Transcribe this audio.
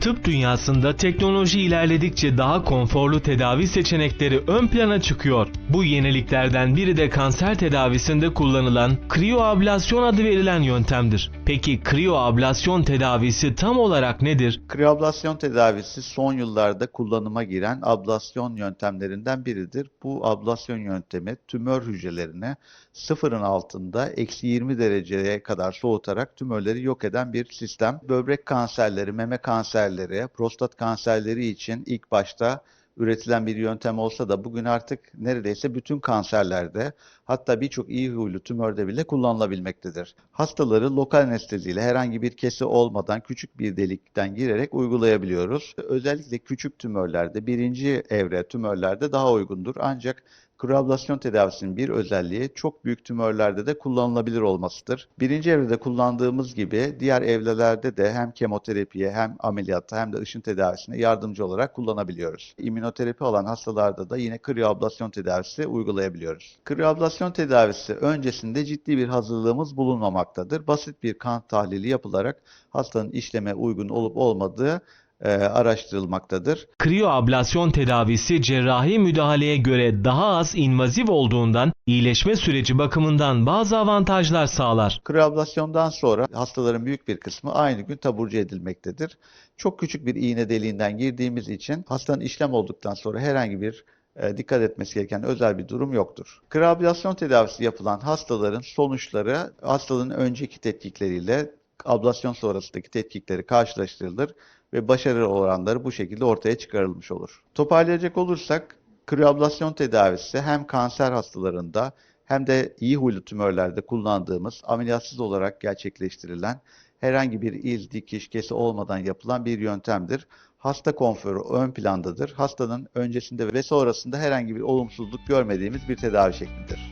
Tıp dünyasında teknoloji ilerledikçe daha konforlu tedavi seçenekleri ön plana çıkıyor. Bu yeniliklerden biri de kanser tedavisinde kullanılan kriyoablasyon adı verilen yöntemdir. Peki kriyoablasyon tedavisi tam olarak nedir? Kriyoablasyon tedavisi son yıllarda kullanıma giren ablasyon yöntemlerinden biridir. Bu ablasyon yöntemi tümör hücrelerini sıfırın altında eksi 20 dereceye kadar soğutarak tümörleri yok eden bir sistem. Böbrek kanserleri, meme kanserleri, prostat kanserleri için ilk başta üretilen bir yöntem olsa da bugün artık neredeyse bütün kanserlerde hatta birçok iyi huylu tümörde bile kullanılabilmektedir. Hastaları lokal anesteziyle herhangi bir kesi olmadan küçük bir delikten girerek uygulayabiliyoruz. Özellikle küçük tümörlerde, birinci evre tümörlerde daha uygundur. Ancak Kriyoablasyon tedavisinin bir özelliği çok büyük tümörlerde de kullanılabilir olmasıdır. Birinci evrede kullandığımız gibi diğer evrelerde de hem kemoterapiye hem ameliyatta hem de ışın tedavisine yardımcı olarak kullanabiliyoruz. İmmünoterapi alan hastalarda da yine kriyoablasyon tedavisi uygulayabiliyoruz. Kriyoablasyon tedavisi öncesinde ciddi bir hazırlığımız bulunmamaktadır. Basit bir kan tahlili yapılarak hastanın işleme uygun olup olmadığı e, araştırılmaktadır. Kriyoablasyon tedavisi cerrahi müdahaleye göre daha az invaziv olduğundan iyileşme süreci bakımından bazı avantajlar sağlar. Kriyoablasyondan sonra hastaların büyük bir kısmı aynı gün taburcu edilmektedir. Çok küçük bir iğne deliğinden girdiğimiz için hastanın işlem olduktan sonra herhangi bir e, dikkat etmesi gereken özel bir durum yoktur. Kriyoablasyon tedavisi yapılan hastaların sonuçları hastalığın önceki tetkikleriyle ablasyon sonrasındaki tetkikleri karşılaştırılır ve başarı oranları bu şekilde ortaya çıkarılmış olur. Toparlayacak olursak kriyoablasyon tedavisi hem kanser hastalarında hem de iyi huylu tümörlerde kullandığımız ameliyatsız olarak gerçekleştirilen herhangi bir iz, dikiş, kesi olmadan yapılan bir yöntemdir. Hasta konforu ön plandadır. Hastanın öncesinde ve sonrasında herhangi bir olumsuzluk görmediğimiz bir tedavi şeklidir.